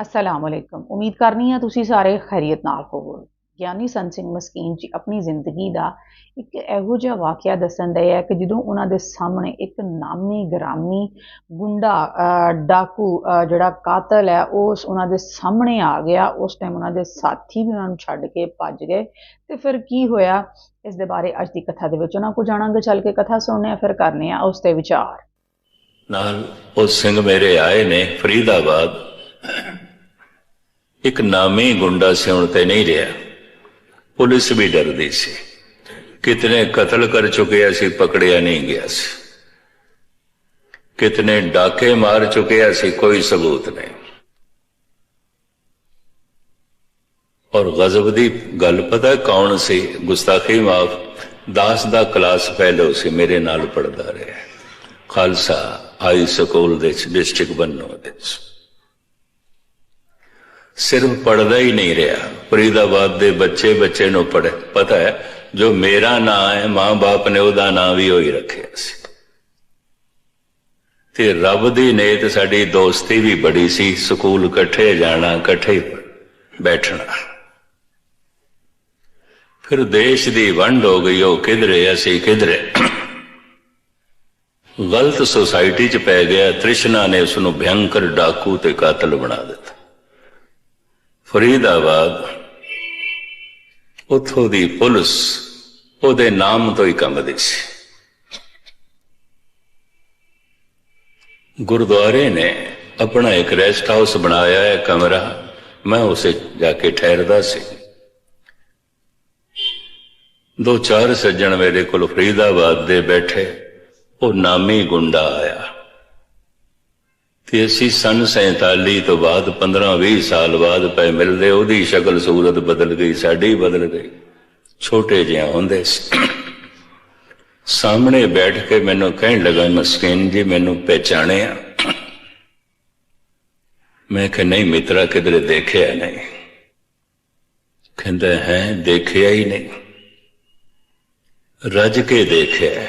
ਅਸਲਾਮ ਅਲੈਕਮ ਉਮੀਦ ਕਰਨੀ ਆ ਤੁਸੀਂ ਸਾਰੇ ਖੈਰੀਅਤ ਨਾਲ ਹੋਵੋ ਗਿਆਨੀ ਸੰਤ ਸਿੰਘ ਮਸਕੀਨ ਜੀ ਆਪਣੀ ਜ਼ਿੰਦਗੀ ਦਾ ਇੱਕ ਇਹੋ ਜਿਹਾ ਵਾਕਿਆ ਦੱਸਣ ਦੇ ਹੈ ਕਿ ਜਦੋਂ ਉਹਨਾਂ ਦੇ ਸਾਹਮਣੇ ਇੱਕ ਨਾਮੀ ਗ੍ਰਾਮੀ ਗੁੰਡਾ ਡਾਕੂ ਜਿਹੜਾ ਕਾਤਲ ਹੈ ਉਹ ਉਹਨਾਂ ਦੇ ਸਾਹਮਣੇ ਆ ਗਿਆ ਉਸ ਟਾਈਮ ਉਹਨਾਂ ਦੇ ਸਾਥੀ ਵੀ ਉਹਨਾਂ ਨੂੰ ਛੱਡ ਕੇ ਭੱਜ ਗਏ ਤੇ ਫਿਰ ਕੀ ਹੋਇਆ ਇਸ ਦੇ ਬਾਰੇ ਅੱਜ ਦੀ ਕਥਾ ਦੇ ਵਿੱਚ ਉਹਨਾਂ ਕੋ ਜਾਣਾਂਗੇ ਚੱਲ ਕੇ ਕਥਾ ਸੁਣਨੇ ਆ ਫਿਰ ਕਰਨੇ ਆ ਉਸ ਤੇ ਵਿਚਾਰ ਨਾਲ ਉਹ ਸਿੰਘ ਮੇਰੇ ਆਏ ਨੇ ਫਰੀਦਾਬਾਦ ਇੱਕ ਨਾਮੀ ਗੁੰਡਾ ਸੀ ਤੇ ਨਹੀਂ ਰਿਹਾ। ਪੁਲਿਸ ਵੀ ਡਰਦੀ ਸੀ। ਕਿਤਨੇ ਕਤਲ ਕਰ ਚੁੱਕੇ ਸੀ, ਪਕੜਿਆ ਨਹੀਂ ਗਿਆ ਸੀ। ਕਿਤਨੇ ਡਾਕੇ ਮਾਰ ਚੁੱਕੇ ਸੀ, ਕੋਈ ਸਬੂਤ ਨਹੀਂ। ਔਰ ਗਜ਼ਬ ਦੀ ਗੱਲ ਪਤਾ ਕੌਣ ਸੀ? ਗੁਸਤਾਖੀ ਮਾਫ ਦਾਸ ਦਾ ਕਲਾਸ ਫੈਲੋ ਸੀ, ਮੇਰੇ ਨਾਲ ਪੜਦਾ ਰਿਹਾ। ਖਾਲਸਾ ਹਾਈ ਸਕੂਲ ਦੇ ਡਿਸਟ੍ਰਿਕਟ ਬੰਨੋ ਦੇ ਵਿੱਚ। ਸਿਰਫ ਪੜਦਾ ਹੀ ਨਹੀਂ ਰਿਹਾ। ਫਰੀਦਾਬਾਦ ਦੇ ਬੱਚੇ ਬੱਚੇ ਨੂੰ ਪੜ੍ਹ। ਪਤਾ ਹੈ, ਜੋ ਮੇਰਾ ਨਾਂ ਹੈ, ਮਾਂ-ਬਾਪ ਨੇ ਉਹਦਾ ਨਾਂ ਵੀ ਉਹੀ ਰੱਖਿਆ ਸੀ। ਤੇ ਰੱਬ ਦੀ ਨੇਤ ਸਾਡੀ ਦੋਸਤੀ ਵੀ ਬੜੀ ਸੀ, ਸਕੂਲ ਇਕੱਠੇ ਜਾਣਾ, ਇਕੱਠੇ ਬੈਠਣਾ। ਫਿਰ ਦੇਸ਼ ਦੀ ਵੰਡ ਹੋ ਗਈ, ਉਹ ਕਿਧਰੇ, ਅਸੀਂ ਕਿਧਰੇ। ਗਲਤ ਸੁਸਾਇਟੀ 'ਚ ਪੈ ਗਿਆ, ਤ੍ਰਿਸ਼ਨਾ ਨੇ ਉਸ ਨੂੰ ਭਿਅੰਕਰ ਡਾਕੂ ਤੇ ਕਾਤਲ ਬਣਾ ਦਿੱਤਾ। ਫਰੀਦਾਬਾਦ। ਉਥੋਂ ਦੀ ਪੁਲਿਸ ਉਹਦੇ ਨਾਮ ਤੋਂ ਹੀ ਕੰਬਦੀ ਸੀ। ਗੁਰਦੁਆਰੇ ਨੇ ਆਪਣਾ ਇੱਕ ਰੈਸਟ ਹਾਊਸ ਬਣਾਇਆ ਹੈ ਕਮਰਾ। ਮੈਂ ਉਸੇ ਜਾ ਕੇ ਠਹਿਰਦਾ ਸੀ। ਦੋ ਚਾਰ ਸੱਜਣ ਮੇਰੇ ਕੋਲ ਫਰੀਦਾਬਾਦ ਦੇ ਬੈਠੇ। ਉਹ ਨਾਮੀ ਗੁੰਡਾ ਆਇਆ। ਤੇ ਅਸੀਂ ਸਨ 47 ਤੋਂ ਬਾਅਦ 15-20 ਸਾਲ ਬਾਅਦ ਪਏ ਮਿਲਦੇ, ਉਹਦੀ ਸ਼ਕਲ ਸੂਰਤ ਬਦਲ ਗਈ, ਸਾਡੀ ਬਦਲ ਗਈ। ਛੋਟੇ ਜਿਹਾ ਹੁੰਦੇ ਸੀ। ਸਾਹਮਣੇ ਬੈਠ ਕੇ ਮੈਨੂੰ ਕਹਿਣ ਲੱਗਾ, ਮਸਕੀਨ ਜੀ, ਮੈਨੂੰ ਪਹਿਚਾਣਿਆ। ਮੈਂ ਕਿ ਨਹੀਂ ਮਿੱਤਰਾ, ਕਿਧਰੇ ਦੇਖਿਆ ਨਹੀਂ। ਕਹਿੰਦਾ, ਹੈ, ਦੇਖਿਆ ਹੀ ਨਹੀਂ। ਰੱਜ ਕੇ ਦੇਖਿਆ।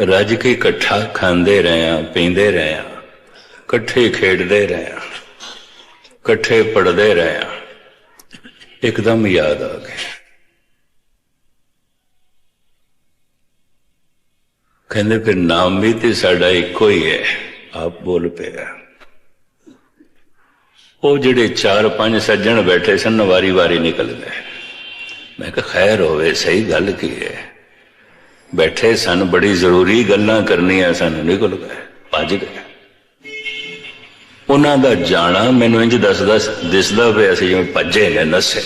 ਰੱਜ ਕੇ ਇਕੱਠਾ ਖਾਂਦੇ ਰਹੇ ਆ ਪੀਂਦੇ ਰਹੇ ਆ ਇਕੱਠੇ ਖੇਡਦੇ ਰਹੇ ਆ ਇਕੱਠੇ ਪੜਦੇ ਰਹੇ ਆ ਇੱਕਦਮ ਯਾਦ ਆ ਗਿਆ ਕਹਿੰਦੇ ਫਿਰ ਨਾਮ ਵੀ ਤੇ ਸਾਡਾ ਇੱਕੋ ਹੀ ਹੈ, ਆਪ ਬੋਲ ਪਿਆ। ਉਹ ਜਿਹੜੇ ਚਾਰ ਪੰਜ ਸੱਜਣ ਬੈਠੇ ਸਨ, ਵਾਰੀ ਵਾਰੀ ਨਿਕਲ ਗਏ ਮੈਂ ਕਿਹਾ, ਖੈਰ ਹੋਵੇ, ਸਹੀ ਗੱਲ ਕੀ ਹੈ? ਬੈਠੇ ਸਨ, ਬੜੀ ਜ਼ਰੂਰੀ ਗੱਲਾਂ ਕਰਨੀਆਂ ਸਨ, ਨਿਕਲ ਗਏ, ਭੱਜ ਗਏ। ਉਹਨਾਂ ਦਾ ਜਾਣਾ ਮੈਨੂੰ ਇੰਜ ਦੱਸਦਾ ਦਿਸਦਾ ਪਿਆ ਸੀ ਜਿਵੇਂ ਭੱਜੇ ਨੇ ਨਸੇ।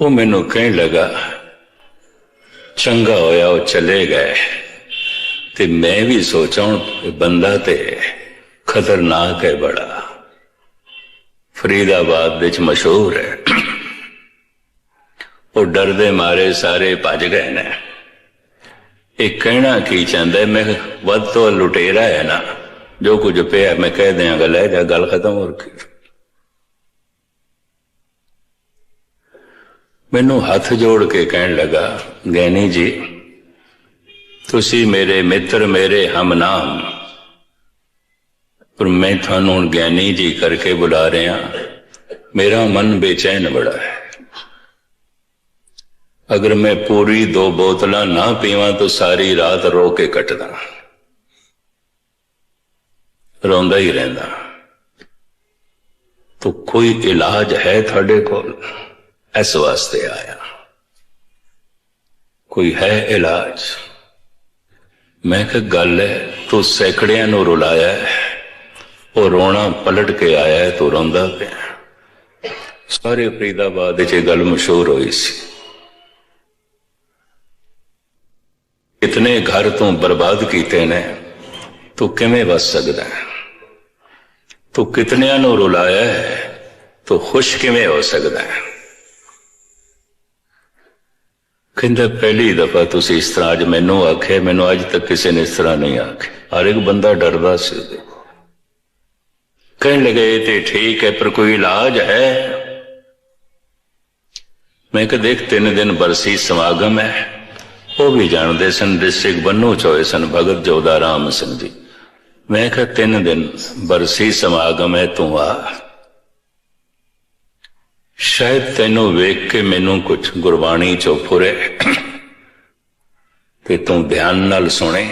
ਉਹ ਮੈਨੂੰ ਕਹਿਣ ਲੱਗਾ, ਚੰਗਾ ਹੋਇਆ ਉਹ ਚਲੇ ਗਏ ਤੇ ਮੈਂ ਵੀ ਸੋਚਾਂ ਬੰਦਾ ਤੇ ਖਤਰਨਾਕ ਹੈ ਬੜਾ। ਫਰੀਦਾਬਾਦ ਵਿੱਚ ਮਸ਼ਹੂਰ ਹੈ। ਉਹ ਡਰਦੇ ਮਾਰੇ ਸਾਰੇ ਭੱਜ ਗਏ ਨੇ। ਇਹ ਕਹਿਣਾ ਕੀ ਚਾਹੁੰਦਾ? ਮੈਂ ਵੱਧ ਤੋਂ ਲੁਟੇਰਾ ਹੈ ਨਾ। ਜੋ ਕੁਝ ਪਿਆ, ਮੈਂ ਕਹਿ ਦਿਆਂਗਾ, ਲੈ ਜਾ, ਗੱਲ ਖਤਮ ਹੋ ਗਈ ਮੈਨੂੰ ਹੱਥ ਜੋੜ ਕੇ ਕਹਿਣ ਲੱਗਾ, ਗੈਨੀ ਜੀ, ਤੁਸੀਂ ਮੇਰੇ ਮਿੱਤਰ, ਮੇਰੇ ਹਮਨਾਮ। ਪਰ ਮੈਂ ਤੁਹਾਨੂੰ ਹੁਣ ਗਿਆਨੀ ਜੀ ਕਰਕੇ ਬੁਲਾ ਰਿਹਾ। ਮੇਰਾ ਮਨ ਬੇਚੈਨ ਬੜਾ ਹੈ। ਅਗਰ ਮੈਂ ਪੂਰੀ ਦੋ ਬੋਤਲਾਂ ਨਾ ਪੀਵਾਂ ਤਾਂ ਸਾਰੀ ਰਾਤ ਰੋ ਕੇ ਕੱਟਦਾ। ਰੋਂਦਾ ਹੀ ਰਹਿੰਦਾ। ਤੋ ਕੋਈ ਇਲਾਜ ਹੈ ਤੁਹਾਡੇ ਕੋਲ? ਇਸ ਵਾਸਤੇ ਆਇਆ। ਕੋਈ ਹੈ ਇਲਾਜ? ਮੈਂ ਕਿਹਾ, ਗੱਲ ਹੈ, ਤੂੰ ਸੈਕੜਿਆਂ ਨੂੰ ਰੁਲਾਇਆ ਉਹ ਰੋਣਾ ਪਲਟ ਕੇ ਆਇਆ ਤੂੰ ਰੋਂਦਾ ਪਿਆ ਸਾਰੇ ਫਰੀਦਾਬਾਦ ਵਿੱਚ ਇਹ ਗੱਲ ਮਸ਼ਹੂਰ ਹੋਈ ਸੀ। ਇਤਨੇ ਘਰ ਤੋਂ ਬਰਬਾਦ ਕੀਤੇ ਨੇ ਤੂੰ ਕਿਵੇਂ ਵਸ ਸਕਦਾ ਹੈ ਤੂੰ ਕਿਤਨਿਆਂ ਨੂੰ ਰੁਲਾਇਆ ਹੈ ਤੂੰ ਖੁਸ਼ ਕਿਵੇਂ ਹੋ ਸਕਦਾ ਹੈ ਕਹਿੰਦਾ ਪਹਿਲੀ ਦਫਾ ਤੁਸੀਂ ਇਸ ਤਰ੍ਹਾਂ ਅੱਜ ਮੈਨੂੰ ਆਖਿਆ ਮੈਨੂੰ ਅੱਜ ਤੱਕ ਕਿਸੇ ਨੇ ਇਸ ਤਰ੍ਹਾਂ ਨਹੀਂ ਆਖਿਆ ਹਰ ਇੱਕ ਬੰਦਾ ਡਰਦਾ ਸੀ ਉਹਦੇ ਕਹਿਣ ਲਗੇ ਤੇ ਠੀਕ ਹੈ ਪਰ ਕੋਈ ਇਲਾਜ ਹੈ ਮੈਂ ਕਿਹਾ ਦੇਖ ਤਿੰਨ ਦਿਨ ਬਰਸੀ ਸਮਾਗਮ ਹੈ ਉਹ ਵੀ ਜਾਣਦੇ ਸਨ ਡਿਸਟ੍ਰਿਕਟ ਬੰਨੂ ਚ ਹੋਏ ਸਨ ਭਗਤ ਜੋਦਾ ਰਾਮ ਸਿੰਘ ਜੀ। ਮੈਂ ਕਿਹਾ, ਤਿੰਨ ਦਿਨ ਬਰਸੀ ਸਮਾਗਮ ਹੈ ਤੂੰ ਆ। ਸ਼ਾਇਦ ਤੈਨੂੰ ਵੇਖ ਕੇ ਮੈਨੂੰ ਕੁਝ ਗੁਰਬਾਣੀ ਚੋਂ ਫੁਰੇ ਤੇ ਤੂੰ ਧਿਆਨ ਨਾਲ ਸੁਣੇ।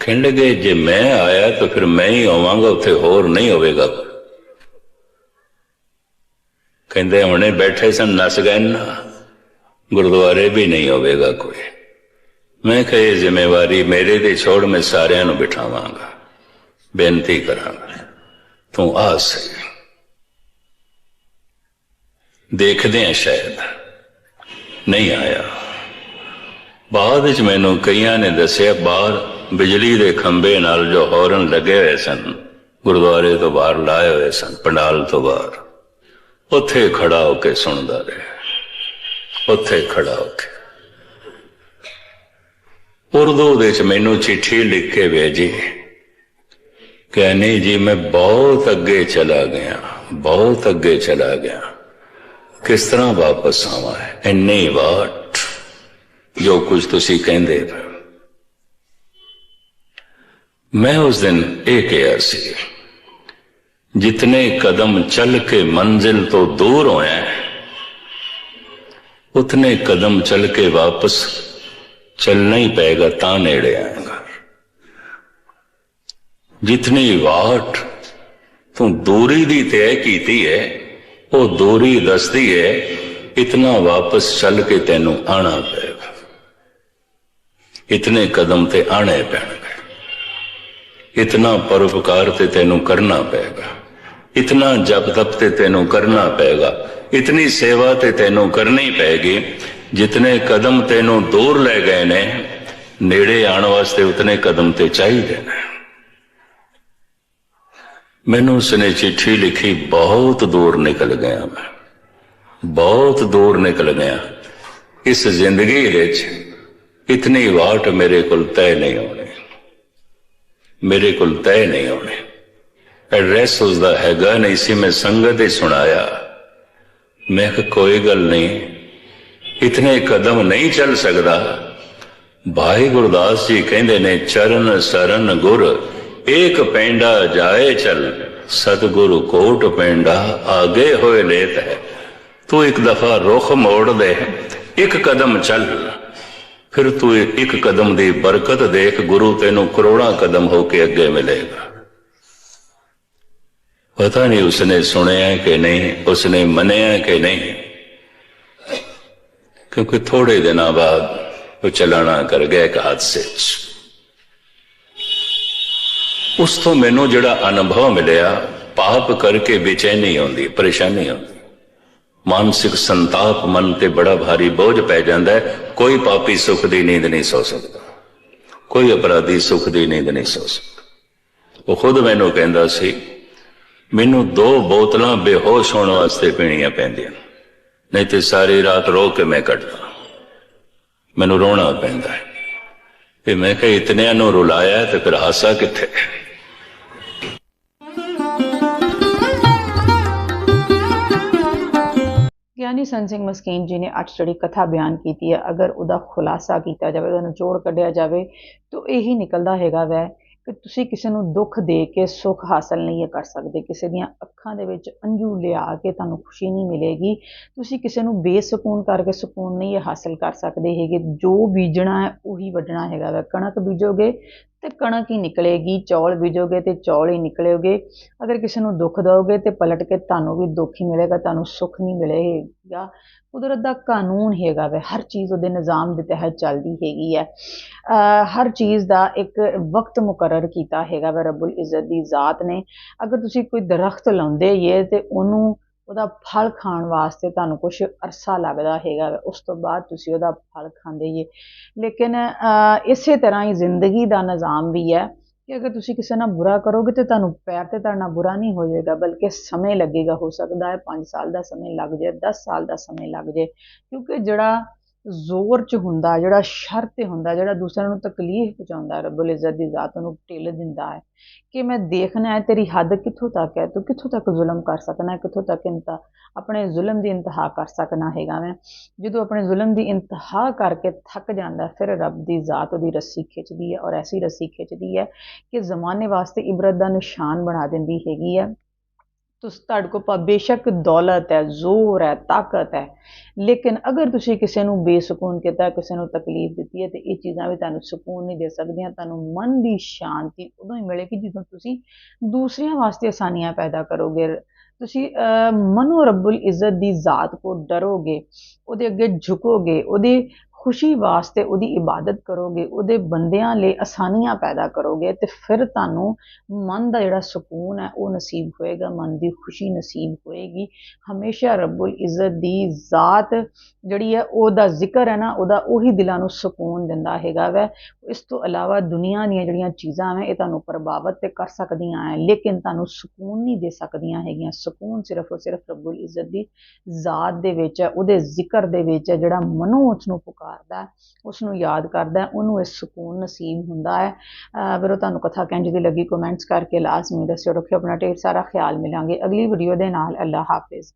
ਖਿੰਡ ਗਏ, ਜੇ ਮੈਂ ਆਇਆ ਤਾਂ ਫਿਰ ਮੈਂ ਹੀ ਆਵਾਂਗਾ, ਉੱਥੇ ਹੋਰ ਨਹੀਂ ਹੋਵੇਗਾ। ਕਹਿੰਦੇ, ਹੁਣੇ ਬੈਠੇ ਸਨ ਨਸ ਗਏ ਨਾ। ਗੁਰਦੁਆਰੇ ਵੀ ਨਹੀਂ ਹੋਵੇਗਾ ਕੋਈ। ਮੈਂ ਕਿਹਾ ਇਹ ਜ਼ਿੰਮੇਵਾਰੀ ਮੇਰੇ ਤੇ ਛੋੜ ਮੈਂ ਸਾਰਿਆਂ ਨੂੰ ਬਿਠਾਵਾਂਗਾ। ਬੇਨਤੀ ਕਰਾਂਗਾ। ਤੂੰ ਆ ਸਹੀ। ਦੇਖਦੇ ਆ ਸ਼ਾਇਦ। ਨਹੀਂ ਆਇਆ। ਬਾਅਦ ਵਿੱਚ ਮੈਨੂੰ ਕਈਆਂ ਨੇ ਦੱਸਿਆ, ਬਾਹਰ ਬਿਜਲੀ ਦੇ ਖੰਭੇ ਨਾਲ ਜੋ ਹੌਰਨ ਲੱਗੇ ਹੋਏ ਸਨ, ਗੁਰਦੁਆਰੇ ਤੋਂ ਬਾਹਰ ਲਾਏ ਹੋਏ ਸਨ, ਪੰਡਾਲ ਤੋਂ ਬਾਹਰ। ਉੱਥੇ ਖੜਾ ਹੋ ਕੇ ਸੁਣਦਾ ਰਿਹਾ। ਉੱਥੇ ਖੜਾ ਹੋ ਕੇ। ਉਰਦੂ ਦੇ ਵਿੱਚ ਮੈਨੂੰ ਚਿੱਠੀ ਲਿਖ ਕੇ ਭੇਜੀ। ਕਿ ਜੀ, ਮੈਂ ਬਹੁਤ ਅੱਗੇ ਚਲਾ ਗਿਆ, ਬਹੁਤ ਅੱਗੇ ਚਲਾ ਗਿਆ। ਕਿਸ ਤਰ੍ਹਾਂ ਵਾਪਸ ਆਵਾਂ? ਇੰਨੀ ਵਾਟ ਜੋ ਕੁਝ ਤੁਸੀਂ ਕਹਿੰਦੇ ਮੈਂ ਉਸ ਦਿਨ ਇਹ ਕਿਹਾ ਸੀ, ਜਿਤਨੇ ਕਦਮ ਚੱਲ ਕੇ ਮੰਜ਼ਿਲ ਤੋਂ ਦੂਰ ਹੋਇਆ ਉਤਨੇ ਕਦਮ ਚੱਲ ਕੇ ਵਾਪਸ, ਚੱਲਣਾ ਹੀ ਪਏਗਾ ਤਾਂ ਨੇੜੇ ਆਏਗਾ। ਜਿਤਨੀ ਵਾਟ ਤੂੰ ਦੂਰੀ ਦੀ ਤੈਅ ਕੀਤੀ ਹੈ ਉਹ ਦੂਰੀ ਦੱਸਦੀ ਹੈ ਇਤਨਾ ਵਾਪਸ ਚੱਲ ਕੇ ਤੈਨੂੰ ਆਣਾ ਪਏਗਾ। ਇਤਨੇ ਕਦਮ ਤੇ ਆਣੇ ਪੈਣਗੇ। ਇਤਨਾ ਪਰਉਪਕਾਰ ਤੇ ਤੈਨੂੰ ਕਰਨਾ ਪਏਗਾ। ਇਤਨਾ ਜਪ ਤਪ ਤੇ ਤੈਨੂੰ ਕਰਨਾ ਪਏਗਾ। ਇਤਨੀ ਸੇਵਾ ਤੇ ਤੈਨੂੰ ਕਰਨੀ ਪਏਗੀ। ਜਿਤਨੇ ਕਦਮ ਤੈਨੂੰ ਦੂਰ ਲੈ ਗਏ ਨੇ, ਨੇੜੇ ਆਉਣ ਵਾਸਤੇ ਉਤਨੇ ਕਦਮ ਤੇ ਚਾਹੀਦੇ ਨੇ। ਮੈਨੂੰ ਉਸਨੇ ਚਿੱਠੀ ਲਿਖੀ, ਬਹੁਤ ਦੂਰ ਨਿਕਲ ਗਿਆ ਮੈਂ। ਬਹੁਤ ਦੂਰ ਨਿਕਲ ਗਿਆ। ਇਸ ਜ਼ਿੰਦਗੀ ਵਿੱਚ ਇਤਨੀ ਵਾਟ ਮੇਰੇ ਕੋਲ ਤੈਅ ਨਹੀਂ ਹੋਣੀ। ਮੇਰੇ ਕੋਲ ਤੈਅ ਨਹੀਂ ਹੋਣੀ। ਐਡਰੈਸ ਉਸਦਾ ਹੈਗਾ, ਨਹੀਂ ਸੀ ਮੈਂ ਸੰਗਤ ਹੀ ਸੁਣਾਇਆ। ਮੈਂ ਕਿਹਾ, ਕੋਈ ਗੱਲ ਨਹੀਂ, ਇਤਨੇ ਕਦਮ ਨਹੀਂ ਚੱਲ ਸਕਦਾ। ਭਾਈ ਗੁਰਦਾਸ ਜੀ ਕਹਿੰਦੇ ਨੇ, ਚਰਨ ਸਰਨ ਗੁਰ, ਏਕ ਪੈਂਡਾ ਜਾਏ ਚਲ। ਸਤਿਗੁਰੂ ਕੋਟ ਪੈਂਡਾ ਆਗੇ ਹੋਏ ਲੇਤ ਹੈ। ਤੂੰ ਇੱਕ ਦਫਾ ਰੁਖ ਮੋੜ ਦੇ, ਇੱਕ ਕਦਮ ਚੱਲ। ਫਿਰ ਤੂੰ ਇੱਕ ਕਦਮ ਦੀ ਬਰਕਤ ਦੇਖ, ਗੁਰੂ ਤੈਨੂੰ ਕਰੋੜਾਂ ਕਦਮ ਹੋ ਕੇ ਅੱਗੇ ਮਿਲੇਗਾ। ਪਤਾ ਨਹੀਂ ਉਸਨੇ ਸੁਣਿਆ ਕਿ ਨਹੀਂ, ਉਸਨੇ ਮੰਨਿਆ ਕਿ ਨਹੀਂ। ਕਿਉਂਕਿ ਥੋੜੇ ਦਿਨਾਂ ਬਾਅਦ ਉਹ ਚਲਾਣਾ ਕਰ ਗਿਆ ਇੱਕ ਹਾਦਸੇ 'ਚ ਉਸ ਤੋਂ ਮੈਨੂੰ ਜਿਹੜਾ ਅਨੁਭਵ ਮਿਲਿਆ, ਪਾਪ ਕਰਕੇ ਬੇਚੈਨੀ ਆਉਂਦੀ, ਪਰੇਸ਼ਾਨੀ ਆਉਂਦੀ। ਮਾਨਸਿਕ ਸੰਤਾਪ ਮਨ ਤੇ ਬੜਾ ਭਾਰੀ ਬੋਝ ਪੈ ਜਾਂਦਾ ਹੈ। ਕੋਈ ਪਾਪੀ ਸੁਖ ਦੀ ਨੀਂਦ ਨਹੀਂ ਸੌ ਸਕਦਾ। ਕੋਈ ਅਪਰਾਧੀ ਸੁਖ ਦੀ ਨੀਂਦ ਨਹੀਂ ਸੌ ਸਕਦਾ। ਉਹ ਖੁਦ ਮੈਨੂੰ ਕਹਿੰਦਾ ਸੀ ਮੈਨੂੰ ਦੋ ਬੋਤਲਾਂ ਬੇਹੋਸ਼ ਹੋਣ ਵਾਸਤੇ ਪੀਣੀਆਂ ਪੈਂਦੀਆਂ। ਨਹੀਂ ਤੇ ਸਾਰੀ ਰਾਤ ਰੋ ਕੇ ਮੈਂ ਕੱਟਦਾ। ਮੈਨੂੰ ਰੋਣਾ ਪੈਂਦਾ ਹੈ। ਤੇ ਮੈਂ ਕਿਹਾ, ਇਤਨਿਆਂ ਨੂੰ ਰੁਲਾਇਆ ਤੇ ਫਿਰ ਹਾਸਾ ਕਿੱਥੇ? ਗਿਆਨੀ ਸੰਤ ਸਿੰਘ ਮਸਕੀਨ ਜੀ ਨੇ ਅੱਜ ਜਿਹੜੀ ਕਥਾ ਬਿਆਨ ਕੀਤੀ ਹੈ, ਅਗਰ ਉਹਦਾ ਖੁਲਾਸਾ ਕੀਤਾ ਜਾਵੇ ਉਹਨੂੰ ਜੋੜ ਕੱਢਿਆ ਜਾਵੇ, ਤਾਂ ਇਹੀ ਨਿਕਲਦਾ ਹੈਗਾ ਵੈ। ਕਿ ਤੁਸੀਂ ਕਿਸੇ ਨੂੰ ਦੁੱਖ ਦੇ ਕੇ ਸੁੱਖ ਹਾਸਲ ਨਹੀਂ ਕਰ ਸਕਦੇ, ਕਿਸੇ ਦੀਆਂ ਅੱਖਾਂ ਦੇ ਵਿੱਚ ਅੰਜੂ ਲਿਆ ਕੇ ਤੁਹਾਨੂੰ ਖੁਸ਼ੀ ਨਹੀਂ ਮਿਲੇਗੀ, ਤੁਸੀਂ ਕਿਸੇ ਨੂੰ ਬੇਸਕੂਨ ਕਰਕੇ ਸਕੂਨ ਨਹੀਂ ਹਾਸਲ ਕਰ ਸਕਦੇ ਹੈਗੇ, ਜੋ ਬੀਜਣਾ ਹੈ ਉਹੀ ਵੱਢਣਾ ਹੈਗਾ ਵਾ, ਕਣਕ ਬੀਜੋਗੇ ਤੇ ਕਣਕ ਹੀ ਨਿਕਲੇਗੀ, ਚੌਲ ਬੀਜੋਗੇ ਤੇ ਚੌਲ ਹੀ ਨਿਕਲੇਗੇ। ਅਗਰ ਕਿਸੇ ਨੂੰ ਦੁੱਖ ਦਿਓਗੇ ਤੇ ਪਲਟ ਕੇ ਤੁਹਾਨੂੰ ਵੀ ਦੁੱਖ ਹੀ ਮਿਲੇਗਾ, ਤੁਹਾਨੂੰ ਸੁੱਖ ਨਹੀਂ ਮਿਲੇਗਾ। ਕੁਦਰਤ ਦਾ ਕਾਨੂੰਨ ਹੈਗਾ ਵੈ, ਹਰ ਚੀਜ਼ ਉਹਦੇ ਨਿਜ਼ਾਮ ਦੇ ਤਹਿਤ ਚੱਲਦੀ ਹੈਗੀ ਹੈ। ਹਰ ਚੀਜ਼ ਦਾ ਇੱਕ ਵਕਤ ਮੁਕਰਰ ਕੀਤਾ ਹੈਗਾ ਵੈ, ਰੱਬੁਲ ਇੱਜ਼ਤ ਦੀ ਜ਼ਾਤ ਨੇ। ਅਗਰ ਤੁਸੀਂ ਕੋਈ ਦਰਖਤ ਲਾਉਂਦੇ ਏ ਤੇ ਉਹਨੂੰ ਉਹਦਾ ਫਲ ਖਾਣ ਵਾਸਤੇ ਤੁਹਾਨੂੰ ਕੁਝ ਅਰਸਾ ਲੱਗਦਾ ਹੈਗਾ ਵੈ, ਉਸ ਤੋਂ ਬਾਅਦ ਤੁਸੀਂ ਉਹਦਾ ਫਲ ਖਾਂਦੇ ਜੇ। ਲੇਕਿਨ ਇਸੇ ਤਰ੍ਹਾਂ ਹੀ ਜ਼ਿੰਦਗੀ ਦਾ ਨਿਜ਼ਾਮ ਵੀ ਹੈ ਕਿ ਅਗਰ ਤੁਸੀਂ ਕਿਸੇ ਨਾਲ ਬੁਰਾ ਕਰੋਗੇ ਤੇ ਤੁਹਾਨੂੰ ਪੈਰ ਤੇ ਤੁਹਾਡਾ ਬੁਰਾ ਨਹੀਂ ਹੋ ਜਾਏਗਾ ਬਲਕਿ ਸਮੇਂ ਲੱਗੇਗਾ ਹੋ ਸਕਦਾ ਹੈ 5 ਸਾਲ ਦਾ ਸਮੇਂ ਲੱਗ ਜਾਏ 10 ਸਾਲ ਦਾ ਸਮੇਂ ਲੱਗ ਜਾਏ। ਕਿਉਂਕਿ ਜਿਹੜਾ ਜ਼ੋਰ 'ਚ ਹੁੰਦਾ, ਜਿਹੜਾ ਸ਼ਰ ਤੇ ਹੁੰਦਾ, ਜਿਹੜਾ ਦੂਸਰਿਆਂ ਨੂੰ ਤਕਲੀਫ ਪਹੁੰਚਾਉਂਦਾ ਹੈ ਰੱਬੁਲ ਇੱਜ਼ਤ ਦੀ ਜ਼ਾਤ ਉਹਨੂੰ ਢਿੱਲ ਦਿੰਦਾ ਹੈ ਕਿ ਮੈਂ ਦੇਖਣਾ ਹੈ ਤੇਰੀ ਹੱਦ ਕਿੱਥੋਂ ਤੱਕ ਹੈ, ਤੂੰ ਕਿੱਥੋਂ ਤੱਕ ਜ਼ੁਲਮ ਕਰ ਸਕਣਾ ਕਿੱਥੋਂ ਤੱਕ ਇੰਤਾ, ਆਪਣੇ ਜ਼ੁਲਮ ਦੀ ਇੰਤਹਾ ਕਰ ਸਕਣਾ ਹੈਗਾ ਮੈਂ। ਜਦੋਂ ਆਪਣੇ ਜ਼ੁਲਮ ਦੀ ਇੰਤਹਾ ਕਰਕੇ ਥੱਕ ਜਾਂਦਾ, ਫਿਰ ਰੱਬ ਦੀ ਜ਼ਾਤ ਉਹਦੀ ਰੱਸੀ ਖਿੱਚਦੀ ਹੈ ਔਰ ਐਸੀ ਰੱਸੀ ਖਿੱਚਦੀ ਹੈ ਕਿ ਜ਼ਮਾਨੇ ਵਾਸਤੇ ਇਬਰਤ ਦਾ ਨਿਸ਼ਾਨ ਬਣਾ ਦਿੰਦੀ ਹੈਗੀ ਹੈ। ਤੁਸ ਤੁਹਾਡੇ ਕੋਲ ਬੇਸ਼ੱਕ ਦੌਲਤ ਹੈ ਜ਼ੋਰ ਹੈ ਤਾਕਤ ਹੈ। ਲੇਕਿਨ ਅਗਰ ਤੁਸੀਂ ਕਿਸੇ ਨੂੰ ਬੇਸਕੂਨ ਕੀਤਾ ਕਿਸੇ ਨੂੰ ਤਕਲੀਫ ਦਿੱਤੀ ਹੈ ਤੇ ਇਹ ਚੀਜ਼ਾਂ ਵੀ ਤੁਹਾਨੂੰ ਸਕੂਨ ਨਹੀਂ ਦੇ ਸਕਦੀਆਂ ਤੁਹਾਨੂੰ ਮਨ ਦੀ ਸ਼ਾਂਤੀ ਉਦੋਂ ਹੀ ਮਿਲੇਗੀ ਜਦੋਂ ਤੁਸੀਂ ਦੂਸਰਿਆਂ ਵਾਸਤੇ ਆਸਾਨੀਆਂ ਪੈਦਾ ਕਰੋਗੇ। ਤੁਸੀਂ ਅਹ, ਮਨੋ ਰੱਬੁਲ ਇੱਜ਼ਤ ਦੀ ਜ਼ਾਤ ਕੋ ਡਰੋਗੇ ਉਹਦੇ ਅੱਗੇ ਝੁਕੋਗੇ ਉਹਦੀ ਖੁਸ਼ੀ ਵਾਸਤੇ ਉਹਦੀ ਇਬਾਦਤ ਕਰੋਗੇ, ਉਹਦੇ ਬੰਦਿਆਂ ਲਈ ਆਸਾਨੀਆਂ ਪੈਦਾ ਕਰੋਗੇ ਤੇ ਫਿਰ ਤੁਹਾਨੂੰ ਮਨ ਦਾ ਜਿਹੜਾ ਸਕੂਨ ਹੈ ਉਹ ਨਸੀਬ ਹੋਏਗਾ, ਮਨ ਦੀ ਖੁਸ਼ੀ ਨਸੀਬ ਹੋਏਗੀ। ਹਮੇਸ਼ਾ ਰੱਬੁਲ ਇੱਜ਼ਤ ਦੀ ਜ਼ਾਤ ਜਿਹੜੀ ਹੈ, ਉਹਦਾ ਜ਼ਿਕਰ ਹੈ ਨਾ, ਉਹਦਾ ਉਹੀ ਦਿਲਾਂ ਨੂੰ ਸਕੂਨ ਦਿੰਦਾ ਹੈਗਾ ਵੈ। ਇਸ ਤੋਂ ਇਲਾਵਾ ਦੁਨੀਆ ਦੀਆਂ ਜਿਹੜੀਆਂ ਚੀਜ਼ਾਂ ਨੇ ਇਹ ਤੁਹਾਨੂੰ ਪ੍ਰਭਾਵਿਤ ਤੇ ਕਰ ਸਕਦੀਆਂ ਹੈ, ਲੇਕਿਨ ਤੁਹਾਨੂੰ ਸਕੂਨ ਨਹੀਂ ਦੇ ਸਕਦੀਆਂ ਹੈਗੀਆਂ। ਸਕੂਨ ਸਿਰਫ ਔਰ ਸਿਰਫ ਰੱਬੁਲ ਇੱਜ਼ਤ ਦੀ ਜ਼ਾਤ ਦੇ ਵਿੱਚ ਹੈ, ਉਹਦੇ ਜ਼ਿਕਰ ਦੇ ਵਿੱਚ ਹੈ, ਜਿਹੜਾ ਮਨੋਂ ਉਸ ਨੂੰ ਪੁਕਾਰ ਹੈ ਉਸ ਨੂੰ ਯਾਦ ਕਰਦਾ ਉਹਨੂੰ ਇਹ ਸਕੂਨ ਨਸੀਬ ਹੁੰਦਾ ਹੈ। ਅਹ ਵੀਰੋ ਤੁਹਾਨੂੰ ਕਥਾ ਕਿੰਜ ਦੀ ਲੱਗੀ ਕਮੈਂਟਸ ਕਰਕੇ ਲਾਜ਼ਮੀ ਦੱਸਿਓ। ਰੱਖਿਓ, ਆਪਣਾ ਢੇਰ ਸਾਰਾ ਖਿਆਲ, ਮਿਲਾਂਗੇ ਅਗਲੀ ਵੀਡੀਓ ਦੇ ਨਾਲ। ਅੱਲਾ ਹਾਫਿਜ਼।